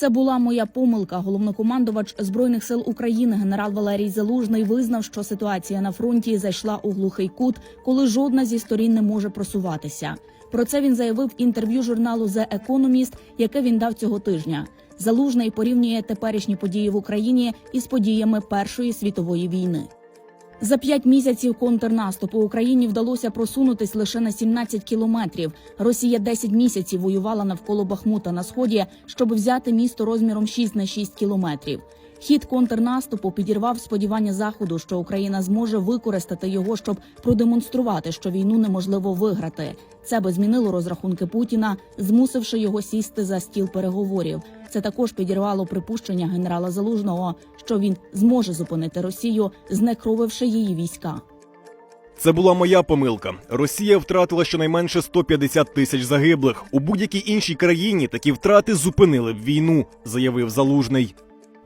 Це була моя помилка. Головнокомандувач збройних сил України генерал Валерій Залужний визнав, що ситуація на фронті зайшла у глухий кут, коли жодна зі сторін не може просуватися. Про це він заявив інтерв'ю журналу The Economist, яке він дав цього тижня. Залужний порівнює теперішні події в Україні із подіями Першої світової війни. За п'ять місяців контрнаступу Україні вдалося просунутись лише на 17 кілометрів. Росія 10 місяців воювала навколо Бахмута на сході, щоб взяти місто розміром 6 на 6 кілометрів. Хід контрнаступу підірвав сподівання заходу, що Україна зможе використати його, щоб продемонструвати, що війну неможливо виграти. Це би змінило розрахунки Путіна, змусивши його сісти за стіл переговорів. Це також підірвало припущення генерала Залужного, що він зможе зупинити Росію, знекровивши її війська. Це була моя помилка. Росія втратила щонайменше 150 тисяч загиблих. У будь-якій іншій країні такі втрати зупинили б війну, заявив залужний.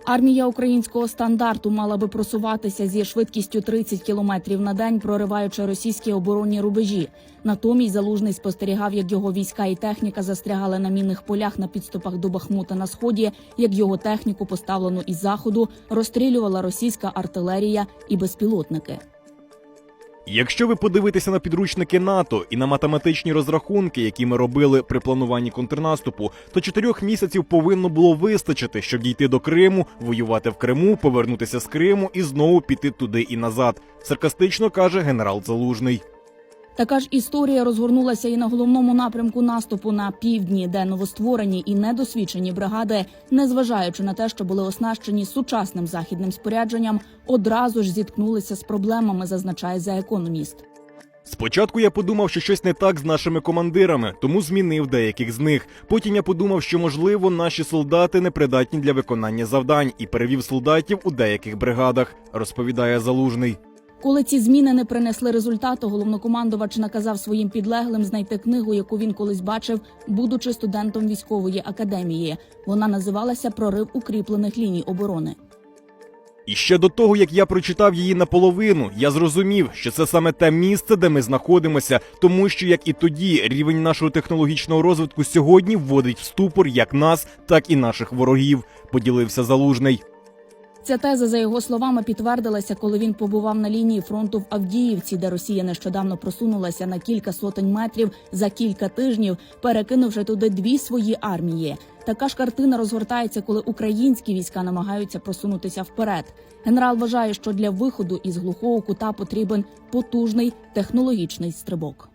Армія українського стандарту мала би просуватися зі швидкістю 30 кілометрів на день, прориваючи російські оборонні рубежі. Натомість залужний спостерігав, як його війська і техніка застрягали на мінних полях на підступах до Бахмута на сході, як його техніку, поставлену із заходу, розстрілювала російська артилерія і безпілотники. Якщо ви подивитеся на підручники НАТО і на математичні розрахунки, які ми робили при плануванні контрнаступу, то чотирьох місяців повинно було вистачити, щоб дійти до Криму, воювати в Криму, повернутися з Криму і знову піти туди і назад. Саркастично каже генерал Залужний. Така ж історія розгорнулася і на головному напрямку наступу на півдні, де новостворені і недосвідчені бригади, незважаючи на те, що були оснащені сучасним західним спорядженням, одразу ж зіткнулися з проблемами, зазначає за економіст. Спочатку я подумав, що щось не так з нашими командирами, тому змінив деяких з них. Потім я подумав, що можливо наші солдати непридатні для виконання завдань і перевів солдатів у деяких бригадах, розповідає залужний. Коли ці зміни не принесли результату, головнокомандувач наказав своїм підлеглим знайти книгу, яку він колись бачив, будучи студентом військової академії. Вона називалася Прорив укріплених ліній оборони. І ще до того, як я прочитав її наполовину, я зрозумів, що це саме те місце, де ми знаходимося, тому що як і тоді рівень нашого технологічного розвитку сьогодні вводить в ступор як нас, так і наших ворогів. Поділився залужний. Ця теза, за його словами, підтвердилася, коли він побував на лінії фронту в Авдіївці, де Росія нещодавно просунулася на кілька сотень метрів за кілька тижнів, перекинувши туди дві свої армії. Така ж картина розгортається, коли українські війська намагаються просунутися вперед. Генерал вважає, що для виходу із глухого кута потрібен потужний технологічний стрибок.